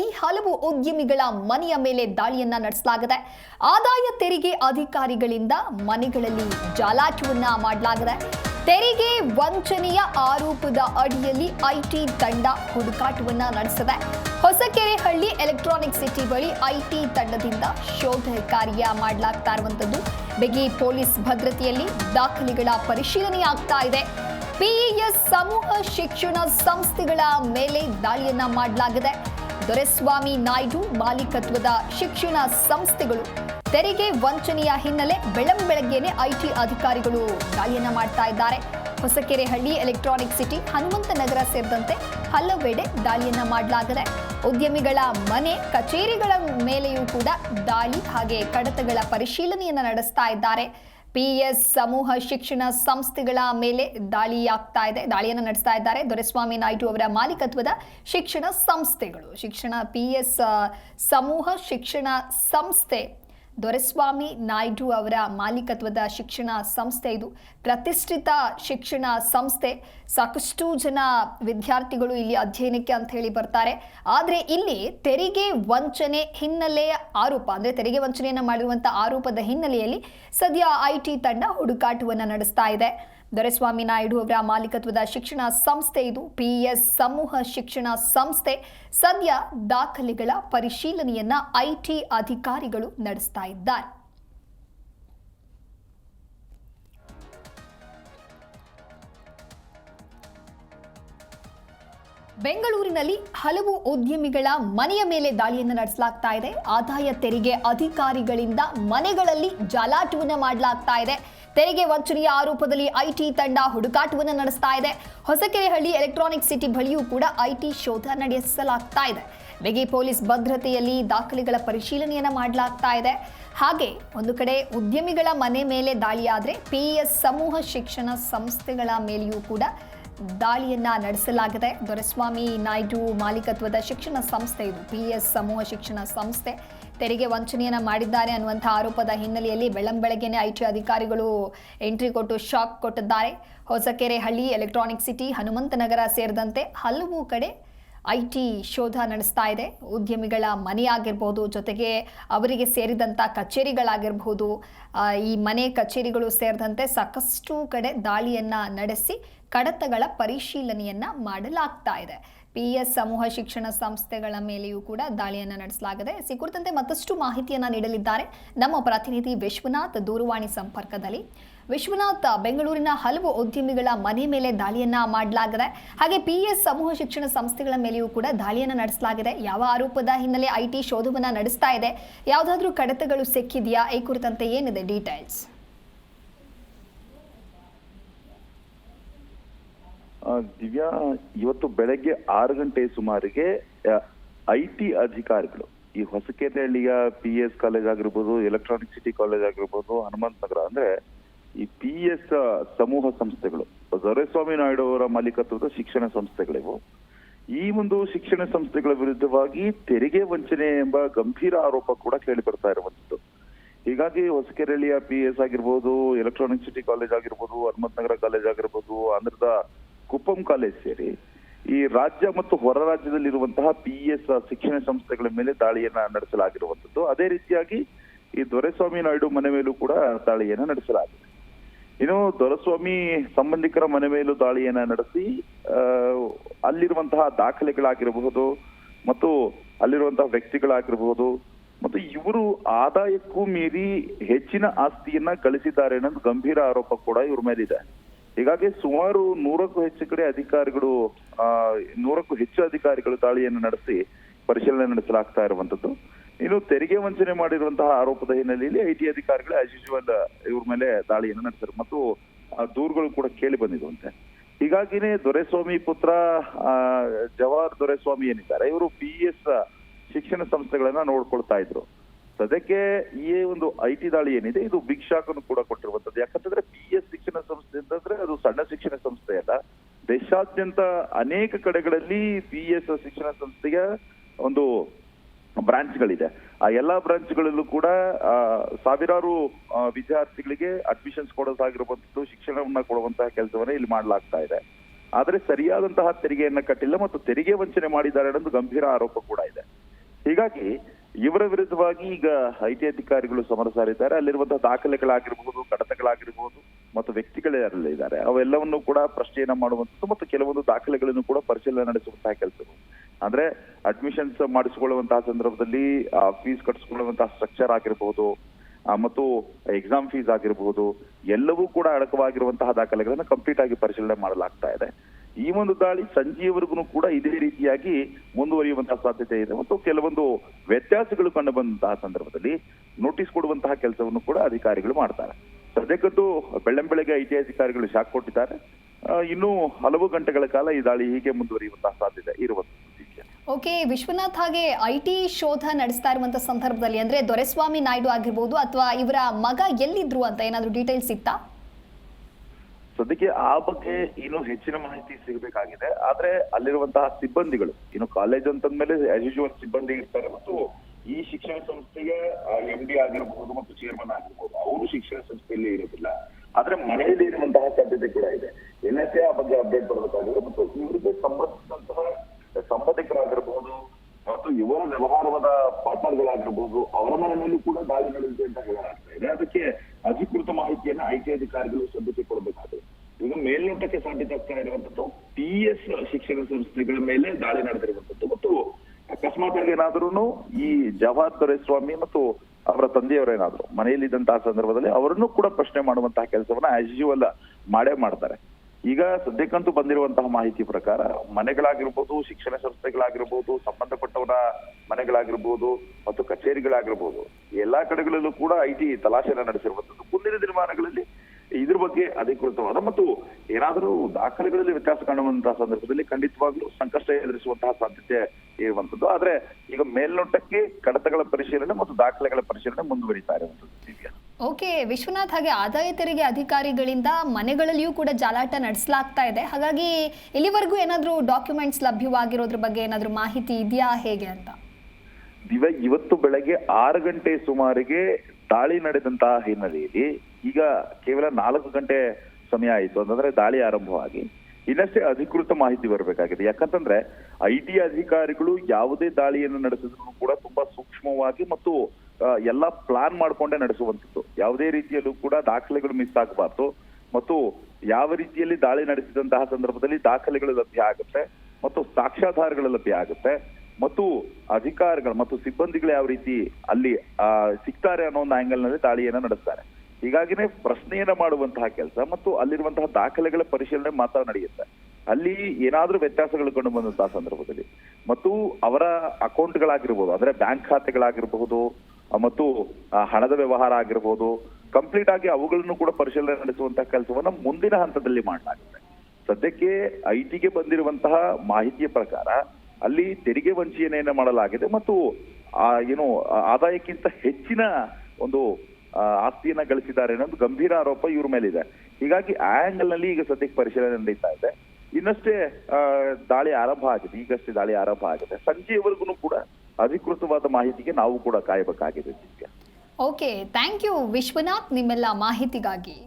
ಹಲವು ಉದ್ಯಮಿಗಳ ಮನೆಯ ಮೇಲೆ ದಾಳಿಯನ್ನ ನಡೆಸಲಾಗಿದೆ. ಆದಾಯ ತೆರಿಗೆ ಅಧಿಕಾರಿಗಳಿಂದ ಮನೆಗಳಲ್ಲಿ ಜಾಲಾಟವನ್ನ ಮಾಡಲಾಗಿದೆ. ತೆರಿಗೆ ವಂಚನೆಯ ಆರೋಪದ ಅಡಿಯಲ್ಲಿ ಐಟಿ ತಂಡ ಹುಡುಕಾಟವನ್ನ ನಡೆಸಿದೆ. ಹೊಸಕೆರೆಹಳ್ಳಿ ಎಲೆಕ್ಟ್ರಾನಿಕ್ ಸಿಟಿ ಬಳಿ ಐಟಿ ತಂಡದಿಂದ ಶೋಧ ಕಾರ್ಯ ಮಾಡಲಾಗ್ತಾ ಇರುವಂತದ್ದು. ಬಿಗಿ ಪೊಲೀಸ್ ಭದ್ರತೆಯಲ್ಲಿ ದಾಖಲೆಗಳ ಪರಿಶೀಲನೆ ಆಗ್ತಾ ಇದೆ. ಪಿಇಎಸ್ ಸಮೂಹ ಶಿಕ್ಷಣ ಸಂಸ್ಥೆಗಳ ಮೇಲೆ ದಾಳಿಯನ್ನ ಮಾಡಲಾಗಿದೆ. ದೊರೆಸ್ವಾಮಿ ನಾಯ್ಡು ಮಾಲೀಕತ್ವದ ಶಿಕ್ಷಣ ಸಂಸ್ಥೆಗಳು. ತೆರಿಗೆ ವಂಚನೆಯ ಹಿನ್ನೆಲೆ ಬೆಳಂಬೆಳಗ್ಗೆನೆ ಐಟಿ ಅಧಿಕಾರಿಗಳು ದಾಳಿಯನ್ನ ಮಾಡ್ತಾ ಇದ್ದಾರೆ. ಹೊಸಕೆರೆಹಳ್ಳಿ ಎಲೆಕ್ಟ್ರಾನಿಕ್ ಸಿಟಿ ಹನುಮಂತ ನಗರ ಸೇರಿದಂತೆ ಹಲವೆಡೆ ದಾಳಿಯನ್ನ ಮಾಡಲಾಗಿದೆ. ಉದ್ಯಮಿಗಳ ಮನೆ, ಕಚೇರಿಗಳ ಮೇಲೆಯೂ ಕೂಡ ದಾಳಿ ಹಾಗೆ ಕಡತಗಳ ಪರಿಶೀಲನೆಯನ್ನ ನಡೆಸ್ತಾ ಇದ್ದಾರೆ. ಪಿಎಸ್ ಸಮೂಹ ಶಿಕ್ಷಣ ಸಂಸ್ಥೆಗಳ ಮೇಲೆ ದಾಳಿಯಾಗ್ತಾ ಇದೆ. ದಾಳಿಯನ್ನು ನಡೆಸ್ತಾ ಇದ್ದಾರೆ. ದೊರೆಸ್ವಾಮಿ ನಾಯ್ಡು ಅವರ ಮಾಲೀಕತ್ವದ ಶಿಕ್ಷಣ ಸಂಸ್ಥೆಗಳು. ಶಿಕ್ಷಣ ಪಿಎಸ್ ಸಮೂಹ ಶಿಕ್ಷಣ ಸಂಸ್ಥೆ ದೊರೆಸ್ವಾಮಿ ನಾಯ್ಡು ಅವರ ಮಾಲೀಕತ್ವದ ಶಿಕ್ಷಣ ಸಂಸ್ಥೆ ಇದು. ಪ್ರತಿಷ್ಠಿತ ಶಿಕ್ಷಣ ಸಂಸ್ಥೆ. ಸಾಕಷ್ಟು ಜನ ವಿದ್ಯಾರ್ಥಿಗಳು ಇಲ್ಲಿ ಅಧ್ಯಯನಕ್ಕೆ ಅಂತ ಹೇಳಿ ಬರ್ತಾರೆ. ಆದರೆ ಇಲ್ಲಿ ತೆರಿಗೆ ವಂಚನೆ ಹಿನ್ನೆಲೆಯ ಆರೋಪ, ಅಂದರೆ ತೆರಿಗೆ ವಂಚನೆಯನ್ನು ಮಾಡಿರುವಂಥ ಆರೋಪದ ಹಿನ್ನೆಲೆಯಲ್ಲಿ ಸದ್ಯ ಐ ಟಿ ತಂಡ ಹುಡುಕಾಟವನ್ನು ನಡೆಸ್ತಾ ಇದೆ. ದೊರೆಸ್ವಾಮಿ ನಾಯ್ಡು ಅವರ ಮಾಲೀಕತ್ವದ ಶಿಕ್ಷಣ ಸಂಸ್ಥೆ ಇದು. ಪಿಇಎಸ್ ಸಮೂಹ ಶಿಕ್ಷಣ ಸಂಸ್ಥೆ ಸದ್ಯ ದಾಖಲೆಗಳ ಪರಿಶೀಲನೆಯನ್ನ ಐಟಿ ಅಧಿಕಾರಿಗಳು ನಡೆಸ್ತಾ ಇದ್ದಾರೆ. ಬೆಂಗಳೂರಿನಲ್ಲಿ ಹಲವು ಉದ್ಯಮಿಗಳ ಮನೆಯ ಮೇಲೆ ದಾಳಿಯನ್ನು ನಡೆಸಲಾಗ್ತಾ ಇದೆ. ಆದಾಯ ತೆರಿಗೆ ಅಧಿಕಾರಿಗಳಿಂದ ಮನೆಗಳಲ್ಲಿ ಜಾಲಾಟವನ್ನು ಮಾಡಲಾಗ್ತಾ ಇದೆ. ತೆರಿಗೆ ವಂಚನೆಯ ಆರೋಪದಲ್ಲಿ ಐಟಿ ತಂಡ ಹುಡುಕಾಟವನ್ನು ನಡೆಸ್ತಾ ಇದೆ. ಹೊಸಕೆರೆಹಳ್ಳಿ ಎಲೆಕ್ಟ್ರಾನಿಕ್ ಸಿಟಿ ಬಳಿಯೂ ಕೂಡ ಐಟಿ ಶೋಧ ನಡೆಸಲಾಗ್ತಾ ಇದೆ. ಬಿಗಿ ಪೊಲೀಸ್ ಭದ್ರತೆಯಲ್ಲಿ ದಾಖಲೆಗಳ ಪರಿಶೀಲನೆಯನ್ನು ಮಾಡಲಾಗ್ತಾ ಇದೆ. ಹಾಗೆ ಒಂದು ಕಡೆ ಉದ್ಯಮಿಗಳ ಮನೆ ಮೇಲೆ ದಾಳಿಯಾದರೆ ಪಿಎಸ್ ಸಮೂಹ ಶಿಕ್ಷಣ ಸಂಸ್ಥೆಗಳ ಮೇಲೆಯೂ ಕೂಡ ದಾಳಿಯನ್ನ ನಡೆಸಲಾಗಿದೆ. ದೊರೆಸ್ವಾಮಿ ನಾಯ್ಡು ಮಾಲೀಕತ್ವದ ಶಿಕ್ಷಣ ಸಂಸ್ಥೆ ಇದು. ಪಿಎಸ್ ಸಮೂಹ ಶಿಕ್ಷಣ ಸಂಸ್ಥೆ ತೆರಿಗೆ ವಂಚನೆಯನ್ನ ಮಾಡಿದ್ದಾರೆ ಅನ್ನುವಂಥ ಆರೋಪದ ಹಿನ್ನೆಲೆಯಲ್ಲಿ ಬೆಳ್ಳಂಬೆಳಗ್ಗೆನೆ ಐಟಿ ಅಧಿಕಾರಿಗಳು ಎಂಟ್ರಿ ಕೊಟ್ಟು ಶಾಕ್ ಕೊಟ್ಟಿದ್ದಾರೆ. ಹೊಸಕೆರೆ ಹಳ್ಳಿ ಎಲೆಕ್ಟ್ರಾನಿಕ್ ಸಿಟಿ ಹನುಮಂತನಗರ ಸೇರಿದಂತೆ ಹಲವು ಕಡೆ ಐ ಟಿ ಶೋಧ ನಡೆಸ್ತಾ ಇದೆ. ಉದ್ಯಮಿಗಳ ಮನೆಯಾಗಿರ್ಬೋದು, ಜೊತೆಗೆ ಅವರಿಗೆ ಸೇರಿದಂಥ ಕಚೇರಿಗಳಾಗಿರ್ಬೋದು ಈ ಮನೆ ಕಚೇರಿಗಳು ಸೇರಿದಂತೆ ಸಾಕಷ್ಟು ಕಡೆ ದಾಳಿಯನ್ನು ನಡೆಸಿ ಕಡತಗಳ ಪರಿಶೀಲನೆಯನ್ನು ಮಾಡಲಾಗ್ತಾ ಇದೆ. ಪಿ ಎಸ್ ಸಮೂಹ ಶಿಕ್ಷಣ ಸಂಸ್ಥೆಗಳ ಮೇಲೆಯೂ ಕೂಡ ದಾಳಿಯನ್ನು ನಡೆಸಲಾಗಿದೆ. ಈ ಕುರಿತಂತೆ ಮತ್ತಷ್ಟು ಮಾಹಿತಿಯನ್ನು ನೀಡಲಿದ್ದಾರೆ. ನಮ್ಮ ಪ್ರತಿನಿಧಿ ವಿಶ್ವನಾಥ್ ದೂರವಾಣಿ ಸಂಪರ್ಕದಲ್ಲಿ ವಿಶ್ವನಾಥ್ ಬೆಂಗಳೂರಿನ ಹಲವು ಉದ್ಯಮಿಗಳ ಮನೆ ಮೇಲೆ ದಾಳಿಯನ್ನ ಮಾಡಲಾಗಿದೆ. ಹಾಗೆ ಪಿ ಎಸ್ ಸಮೂಹ ಶಿಕ್ಷಣ ಸಂಸ್ಥೆಗಳ ಮೇಲೆಯೂ ಕೂಡ ದಾಳಿಯನ್ನ ನಡೆಸಲಾಗಿದೆ. ಯಾವ ಆರೋಪದ ಹಿನ್ನೆಲೆ ಐಟಿ ಶೋಧವನ್ನ ನಡೆಸ್ತಾ ಇದೆ. ಯಾವುದಾದ್ರೂ ಕಡತಗಳು ಸಿಕ್ಕಿದೆಯಾ? ಈ ಕುರಿತಂತೆ ಏನಿದೆ ಡೀಟೇಲ್ಸ್? ದಿವ್ಯಾ, ಇವತ್ತು ಬೆಳಗ್ಗೆ ಆರು ಗಂಟೆ ಸುಮಾರಿಗೆ ಐಟಿ ಅಧಿಕಾರಿಗಳು, ಈ ಹೊಸಕೆರೆಹಳ್ಳಿಯ ಪಿ ಎಸ್ ಕಾಲೇಜ್ ಆಗಿರ್ಬೋದು, ಎಲೆಕ್ಟ್ರಾನಿಕ್ ಸಿಟಿ ಕಾಲೇಜ್ ಆಗಿರ್ಬೋದು ಹನುಮಂತ ನಗರ ಅಂದ್ರೆ ಈ ಪಿ ಎಸ್ ಸಮೂಹ ಸಂಸ್ಥೆಗಳು ದೊರೆಸ್ವಾಮಿ ನಾಯ್ಡು ಅವರ ಮಾಲೀಕತ್ವದ ಶಿಕ್ಷಣ ಸಂಸ್ಥೆಗಳಿವು. ಈ ಒಂದು ಶಿಕ್ಷಣ ಸಂಸ್ಥೆಗಳ ವಿರುದ್ಧವಾಗಿ ತೆರಿಗೆ ವಂಚನೆ ಎಂಬ ಗಂಭೀರ ಆರೋಪ ಕೂಡ ಕೇಳಿ ಬರ್ತಾ ಇರುವಂತದ್ದು ಹೀಗಾಗಿ ಹೊಸಕೆರೆಳಿಯ ಪಿ ಎಸ್ ಆಗಿರ್ಬೋದು ಎಲೆಕ್ಟ್ರಾನಿಕ್ ಸಿಟಿ ಕಾಲೇಜ್ ಆಗಿರ್ಬೋದು, ಹನುಮತ್ ನಗರ ಕಾಲೇಜ್ ಆಗಿರ್ಬೋದು, ಆಂಧ್ರದ ಕುಪ್ಪಂ ಕಾಲೇಜ್ ಸೇರಿ ಈ ರಾಜ್ಯ ಮತ್ತು ಹೊರ ರಾಜ್ಯದಲ್ಲಿರುವಂತಹ ಪಿ ಎಸ್ ಶಿಕ್ಷಣ ಸಂಸ್ಥೆಗಳ ಮೇಲೆ ದಾಳಿಯನ್ನ ನಡೆಸಲಾಗಿರುವಂತದ್ದು ಅದೇ ರೀತಿಯಾಗಿ ಈ ದೊರೆಸ್ವಾಮಿ ನಾಯ್ಡು ಮನೆ ಮೇಲೂ ಕೂಡ ದಾಳಿಯನ್ನ ನಡೆಸಲಾಗಿದೆ. ಇನ್ನು ದೊರಸ್ವಾಮಿ ಸಂಬಂಧಿಕರ ಮನೆ ಮೇಲೂ ದಾಳಿಯನ್ನ ನಡೆಸಿ ಅಲ್ಲಿರುವಂತಹ ದಾಖಲೆಗಳಾಗಿರಬಹುದು ಮತ್ತು ಅಲ್ಲಿರುವಂತಹ ವ್ಯಕ್ತಿಗಳಾಗಿರಬಹುದು ಮತ್ತು ಇವರು ಆದಾಯಕ್ಕೂ ಮೀರಿ ಹೆಚ್ಚಿನ ಆಸ್ತಿಯನ್ನ ಗಳಿಸಿದ್ದಾರೆ ಅನ್ನೋದು ಗಂಭೀರ ಆರೋಪ ಕೂಡ ಇವ್ರ ಮೇಲಿದೆ. ಹೀಗಾಗಿ ಸುಮಾರು ನೂರಕ್ಕೂ ಹೆಚ್ಚು ಕಡೆ ಅಧಿಕಾರಿಗಳು ನೂರಕ್ಕೂ ಹೆಚ್ಚು ಅಧಿಕಾರಿಗಳು ದಾಳಿಯನ್ನು ನಡೆಸಿ ಪರಿಶೀಲನೆ ನಡೆಸಲಾಗ್ತಾ ಇರುವಂತದ್ದು ಇನ್ನು ತೆರಿಗೆ ವಂಚನೆ ಮಾಡಿರುವಂತಹ ಆರೋಪದ ಹಿನ್ನೆಲೆಯಲ್ಲಿ ಐ ಟಿ ಅಧಿಕಾರಿಗಳು ಆಸ್ ಯೂಶುವಲ್ ಇವ್ರ ಮೇಲೆ ದಾಳಿಯನ್ನು ನಡೆಸಿದ್ರು. ಮತ್ತು ದೂರುಗಳು ಕೂಡ ಕೇಳಿ ಬಂದಿರುವಂತೆ ಹೀಗಾಗಿನೇ ದೊರೆಸ್ವಾಮಿ ಪುತ್ರ ಜವಾಹರ್ ದೊರೆಸ್ವಾಮಿ ಏನಿದ್ದಾರೆ, ಇವರು ಪಿ ಎಸ್ ಶಿಕ್ಷಣ ಸಂಸ್ಥೆಗಳನ್ನ ನೋಡ್ಕೊಳ್ತಾ ಇದ್ರು. ಸದ್ಯಕ್ಕೆ ಈ ಒಂದು ಐ ಟಿ ದಾಳಿ ಏನಿದೆ, ಇದು ಬಿಗ್ ಶಾಕ್ ಅನ್ನು ಕೂಡ ಕೊಟ್ಟಿರುವಂತದ್ದು ಯಾಕಂತಂದ್ರೆ ಪಿ ಎಸ್ ಶಿಕ್ಷಣ ಸಂಸ್ಥೆ ಅಂತಂದ್ರೆ ಅದು ಸಣ್ಣ ಶಿಕ್ಷಣ ಸಂಸ್ಥೆ ಅಲ್ಲ. ದೇಶಾದ್ಯಂತ ಅನೇಕ ಕಡೆಗಳಲ್ಲಿ ಪಿ ಎಸ್ ಶಿಕ್ಷಣ ಸಂಸ್ಥೆಯ ಒಂದು ಬ್ರಾಂಚ್ಗಳಿದೆ. ಆ ಎಲ್ಲಾ ಬ್ರಾಂಚ್ಗಳಲ್ಲೂ ಕೂಡ ಸಾವಿರಾರು ವಿದ್ಯಾರ್ಥಿಗಳಿಗೆ ಅಡ್ಮಿಷನ್ಸ್ ಕೊಡೋದಾಗಿರುವಂಥದ್ದು ಶಿಕ್ಷಣವನ್ನ ಕೊಡುವಂತಹ ಕೆಲಸವನ್ನ ಇಲ್ಲಿ ಮಾಡಲಾಗ್ತಾ ಇದೆ. ಆದರೆ ಸರಿಯಾದಂತಹ ತೆರಿಗೆಯನ್ನ ಕಟ್ಟಿಲ್ಲ ಮತ್ತು ತೆರಿಗೆ ವಂಚನೆ ಮಾಡಿದ್ದಾರೆ ಅನ್ನೋದು ಗಂಭೀರ ಆರೋಪ ಕೂಡ ಇದೆ. ಹೀಗಾಗಿ ಇವರ ವಿರುದ್ಧವಾಗಿ ಈಗ ಐಟಿ ಅಧಿಕಾರಿಗಳು ಸಮರ ಸಾರಿದ್ದಾರೆ. ಅಲ್ಲಿರುವಂತಹ ದಾಖಲೆಗಳಾಗಿರಬಹುದು ಕಡತಗಳಾಗಿರಬಹುದು ಮತ್ತು ವ್ಯಕ್ತಿಗಳೇ ಇದ್ದಾರೆ. ಅವೆಲ್ಲವನ್ನು ಕೂಡ ಪ್ರಶ್ನೆಯನ್ನ ಮಾಡುವಂಥದ್ದು ಮತ್ತು ಕೆಲವೊಂದು ದಾಖಲೆಗಳನ್ನು ಕೂಡ ಪರಿಶೀಲನೆ ನಡೆಸುವಂತಹ ಕೆಲಸಗಳು. ಅಂದ್ರೆ ಅಡ್ಮಿಷನ್ಸ್ ಮಾಡಿಸಿಕೊಳ್ಳುವಂತಹ ಸಂದರ್ಭದಲ್ಲಿ ಫೀಸ್ ಕಟ್ಟಿಸಿಕೊಳ್ಳುವಂತಹ ಸ್ಟ್ರಕ್ಚರ್ ಆಗಿರಬಹುದು ಮತ್ತು ಎಕ್ಸಾಮ್ ಫೀಸ್ ಆಗಿರಬಹುದು ಎಲ್ಲವೂ ಕೂಡ ಅಡಕವಾಗಿರುವಂತಹ ದಾಖಲೆಗಳನ್ನು ಕಂಪ್ಲೀಟ್ ಆಗಿ ಪರಿಶೀಲನೆ ಮಾಡಲಾಗ್ತಾ ಇದೆ. ಈ ಒಂದು ದಾಳಿ ಸಂಜೆಯವರೆಗೂ ಕೂಡ ಇದೇ ರೀತಿಯಾಗಿ ಮುಂದುವರಿಯುವಂತಹ ಸಾಧ್ಯತೆ ಇದೆ. ಮತ್ತು ಕೆಲವೊಂದು ವ್ಯತ್ಯಾಸಗಳು ಕಂಡು ಬಂದಂತಹ ಸಂದರ್ಭದಲ್ಲಿ ನೋಟಿಸ್ ಕೊಡುವಂತಹ ಕೆಲಸವನ್ನು ಕೂಡ ಅಧಿಕಾರಿಗಳು ಮಾಡ್ತಾರೆ. ಸದ್ಯಕ್ಕಂತೂ ಬೆಳ್ಳಂಬೆಳಗ್ಗೆ ಐಟಿ ಅಧಿಕಾರಿಗಳು ಶಾಕ್ ಕೊಟ್ಟಿದ್ದಾರೆ. ಇನ್ನೂ ಹಲವು ಗಂಟೆಗಳ ಕಾಲ ಈ ದಾಳಿ ಹೀಗೆ ಮುಂದುವರಿಯುವಂತಹ ಸಾಧ್ಯತೆ ಇರುವಂತಹ ಓಕೆ, ವಿಶ್ವನಾಥ್ ಹಾಗೆ ಐ ಟಿ ಶೋಧ ನಡೆಸ್ತಾ ಇರುವಂತ ಸಂದರ್ಭದಲ್ಲಿ ಅಂದ್ರೆ ದೊರೆಸ್ವಾಮಿ ನಾಯ್ಡು ಆಗಿರ್ಬೋದು ಅಥವಾ ಇವರ ಮಗ ಎಲ್ಲಿದ್ರು ಅಂತ ಏನಾದರೂ ಡೀಟೇಲ್ಸ್ ಇತ್ತಾ? ಸದ್ಯಕ್ಕೆ ಆ ಬಗ್ಗೆ ಇನ್ನೂ ಹೆಚ್ಚಿನ ಮಾಹಿತಿ ಸಿಗಬೇಕಾಗಿದೆ. ಆದ್ರೆ ಅಲ್ಲಿರುವಂತಹ ಸಿಬ್ಬಂದಿಗಳು, ಇನ್ನು ಕಾಲೇಜ್ ಅಂತಂದ್ಮೇಲೆ ಆಸ್ ಯೂಶುವಲ್ ಸಿಬ್ಬಂದಿ ಇರ್ತಾರೆ ಮತ್ತು ಈ ಶಿಕ್ಷಣ ಸಂಸ್ಥೆಗೆ ಎಂ ಡಿ ಆಗಿರಬಹುದು ಮತ್ತು ಚೇರ್ಮನ್ ಆಗಿರ್ಬೋದು ಅವರು ಶಿಕ್ಷಣ ಸಂಸ್ಥೆಯಲ್ಲಿ ಇರೋದಿಲ್ಲ ಆದ್ರೆ ಮನೆಯಲ್ಲಿ ಇರುವಂತಹ ಸಾಧ್ಯತೆ ಕೂಡ ಇದೆ ಏನಕ್ಕೆ ಆ ಬಗ್ಗೆ ಅಪ್ಡೇಟ್ ಬರಬೇಕಾಗಿದೆ ಮತ್ತು ಇವರಿಗೆ ಸಂಬಂಧಿಸಿದಂತಹ ಸಂಬಂಧಿಕರಾಗಿರಬಹುದು ಮತ್ತು ಇವರ ವ್ಯವಹಾರದ ಪಾರ್ಟ್ನರ್ಗಳಾಗಿರ್ಬೋದು ಅವರ ಮನೆಯಲ್ಲೂ ಕೂಡ ದಾಳಿ ನಡೆದಿದೆ ಅಂತ ಹೇಳಲಾಗ್ತಾ ಇದೆ ಅದಕ್ಕೆ ಅಧಿಕೃತ ಮಾಹಿತಿಯನ್ನ ಐಟಿ ಅಧಿಕಾರಿಗಳು ಸದ್ಯಕ್ಕೆ ಕೊಡಬೇಕಾಗಿದೆ ಈಗ ಮೇಲ್ನೋಟಕ್ಕೆ ಸಾಬೀತಾಗ್ತಾ ಇರುವಂತದ್ದು ಟಿ ಎಸ್ ಶಿಕ್ಷಣ ಸಂಸ್ಥೆಗಳ ಮೇಲೆ ದಾಳಿ ನಡೆದಿರುವಂತದ್ದು ಮತ್ತು ಅಕಸ್ಮಾತ್ ಆಗಿ ಏನಾದ್ರೂ ಈ ಜವಾಹರ್ ದೊರೆಸ್ವಾಮಿ ಮತ್ತು ಅವರ ತಂದೆಯವರೇನಾದ್ರು ಮನೆಯಲ್ಲಿದ್ದಂತಹ ಸಂದರ್ಭದಲ್ಲಿ ಅವರನ್ನು ಕೂಡ ಪ್ರಶ್ನೆ ಮಾಡುವಂತಹ ಕೆಲಸವನ್ನ ಆಸ್ ಯೂಶುವಲ್ ಮಾಡೇ ಮಾಡ್ತಾರೆ. ಈಗ ಸದ್ಯಕ್ಕಂತೂ ಬಂದಿರುವಂತಹ ಮಾಹಿತಿ ಪ್ರಕಾರ ಮನೆಗಳಾಗಿರ್ಬೋದು, ಶಿಕ್ಷಣ ಸಂಸ್ಥೆಗಳಾಗಿರ್ಬೋದು, ಸಂಬಂಧಪಟ್ಟವರ ಮನೆಗಳಾಗಿರ್ಬೋದು ಮತ್ತು ಕಚೇರಿಗಳಾಗಿರ್ಬೋದು, ಎಲ್ಲಾ ಕಡೆಗಳಲ್ಲೂ ಕೂಡ ಐ ಟಿ ನಡೆಸಿರುವಂತದ್ದು ಮುಂದಿನ ದಿನಮಾನಗಳಲ್ಲಿ ಇದ್ರ ಬಗ್ಗೆ ಅಧಿಕೃತವಾದ ಮತ್ತು ಏನಾದರೂ ದಾಖಲೆಗಳಲ್ಲಿ ವ್ಯತ್ಯಾಸ ಕಾಣುವಂತಹ ಸಂದರ್ಭದಲ್ಲಿ ಖಂಡಿತವಾಗ್ಲೂ ಸಂಕಷ್ಟ ಎದುರಿಸುವಂತಹ ಸಾಧ್ಯತೆ ಇರುವಂತದ್ದು ಆದ್ರೆ ಈಗ ಮೇಲ್ನೋಟಕ್ಕೆ ಕಡತಗಳ ಪರಿಶೀಲನೆ ಮತ್ತು ದಾಖಲೆಗಳ ಪರಿಶೀಲನೆ ಮುಂದುವರಿತಾ ಇರುವಂತದ್ದು ಓಕೆ, ವಿಶ್ವನಾಥ್ ಹಾಗೆ ಆದಾಯ ತೆರಿಗೆ ಅಧಿಕಾರಿಗಳಿಂದ ಮನೆಗಳಲ್ಲಿಯೂ ಕೂಡ ಜಾಲಾಟ ನಡೆಸಲಾಗ್ತಾ ಇದೆ. ಹಾಗಾಗಿ ಇಲ್ಲಿವರೆಗೂ ಏನಾದರೂ ಡಾಕ್ಯುಮೆಂಟ್ಸ್ ಲಭ್ಯವಾಗಿರೋದ್ರ ಬಗ್ಗೆ ಏನಾದರೂ ಮಾಹಿತಿ ಇದೆಯಾ, ಹೇಗೆ ಅಂತ? ದಿವ, ಇವತ್ತು ಬೆಳಗ್ಗೆ ಆರು ಗಂಟೆ ಸುಮಾರಿಗೆ ದಾಳಿ ನಡೆದಂತಹ ಹಿನ್ನೆಲೆಯಲ್ಲಿ ಈಗ ಕೇವಲ ನಾಲ್ಕು ಗಂಟೆ ಸಮಯ ಆಯಿತು, ಅಂತಂದ್ರೆ ದಾಳಿ ಆರಂಭವಾಗಿ. ಇನ್ನಷ್ಟೇ ಅಧಿಕೃತ ಮಾಹಿತಿ ಬರಬೇಕಾಗಿದೆ. ಯಾಕಂತಂದ್ರೆ ಐ ಟಿ ಅಧಿಕಾರಿಗಳು ಯಾವುದೇ ದಾಳಿಯನ್ನು ನಡೆಸಿದ್ರು ಕೂಡ ತುಂಬಾ ಸೂಕ್ಷ್ಮವಾಗಿ ಮತ್ತು ಎಲ್ಲಾ ಪ್ಲಾನ್ ಮಾಡಿಕೊಂಡೇ ನಡೆಸುವಂಥದ್ದು. ಯಾವುದೇ ರೀತಿಯಲ್ಲೂ ಕೂಡ ದಾಖಲೆಗಳು ಮಿಸ್ ಆಗಬಾರ್ದು. ಮತ್ತು ಯಾವ ರೀತಿಯಲ್ಲಿ ದಾಳಿ ನಡೆಸಿದಂತಹ ಸಂದರ್ಭದಲ್ಲಿ ದಾಖಲೆಗಳು ಲಭ್ಯ ಆಗುತ್ತೆ ಮತ್ತು ಸಾಕ್ಷ್ಯಾಧಾರಗಳು ಲಭ್ಯ ಆಗುತ್ತೆ ಮತ್ತು ಅಧಿಕಾರಿಗಳು ಮತ್ತು ಸಿಬ್ಬಂದಿಗಳು ಯಾವ ರೀತಿ ಅಲ್ಲಿ ಆ, ಸಿಗ್ತಾರೆ ಅನ್ನೋ ಒಂದು ಆಂಗಲ್ನಲ್ಲಿ ದಾಳಿಯನ್ನ ನಡೆಸ್ತಾರೆ. ಹೀಗಾಗಿನೇ ಪ್ರಶ್ನೆಯನ್ನ ಮಾಡುವಂತಹ ಕೆಲಸ ಮತ್ತು ಅಲ್ಲಿರುವಂತಹ ದಾಖಲೆಗಳ ಪರಿಶೀಲನೆ ಮಾತ್ರ ನಡೆಯುತ್ತೆ. ಅಲ್ಲಿ ಏನಾದ್ರೂ ವ್ಯತ್ಯಾಸಗಳು ಕಂಡು ಬಂದಂತಹ ಸಂದರ್ಭದಲ್ಲಿ ಮತ್ತು ಅವರ ಅಕೌಂಟ್ಗಳಾಗಿರ್ಬೋದು ಅಂದ್ರೆ ಬ್ಯಾಂಕ್ ಖಾತೆಗಳಾಗಿರಬಹುದು ಮತ್ತು ಹಣದ ವ್ಯವಹಾರ ಆಗಿರ್ಬೋದು ಕಂಪ್ಲೀಟ್ ಆಗಿ ಅವುಗಳನ್ನು ಕೂಡ ಪರಿಶೀಲನೆ ನಡೆಸುವಂತಹ ಕೆಲಸವನ್ನು ಮುಂದಿನ ಹಂತದಲ್ಲಿ ಮಾಡಲಾಗುತ್ತೆ. ಸದ್ಯಕ್ಕೆ ಐಟಿಗೆ ಟಿಗೆ ಬಂದಿರುವಂತಹ ಮಾಹಿತಿಯ ಪ್ರಕಾರ ಅಲ್ಲಿ ತೆರಿಗೆ ವಂಚನೆಯನ್ನು ಮಾಡಲಾಗಿದೆ ಮತ್ತು, ಆ, ಏನು ಆದಾಯಕ್ಕಿಂತ ಹೆಚ್ಚಿನ ಒಂದು ಆಸ್ತಿಯನ್ನ ಗಳಿಸಿದ್ದಾರೆ ಅನ್ನೋದು ಗಂಭೀರ ಆರೋಪ ಇವ್ರ ಮೇಲಿದೆ. ಹೀಗಾಗಿ ಆ ಆಂಗಲ್ನಲ್ಲಿ ಈಗ ಸದ್ಯಕ್ಕೆ ಪರಿಶೀಲನೆ ನಡೀತಾ ಇದೆ. ಇನ್ನಷ್ಟೇ ದಾಳಿ ಆರಂಭ ಆಗಿದೆ. ಈಗಷ್ಟೇ ದಾಳಿ ಆರಂಭ ಆಗಿದೆ. ಸಂಜೆಯವರೆಗೂ ಕೂಡ ಅಧಿಕೃತವಾದ ಮಾಹಿತಿಗೆ ನಾವು ಕೂಡ ಕಾಯಬೇಕಾಗಿದೆ ಓಕೆ ಥ್ಯಾಂಕ್ ಯು ವಿಶ್ವನಾಥ್ ನಿಮ್ಮೆಲ್ಲ ಮಾಹಿತಿಗಾಗಿ.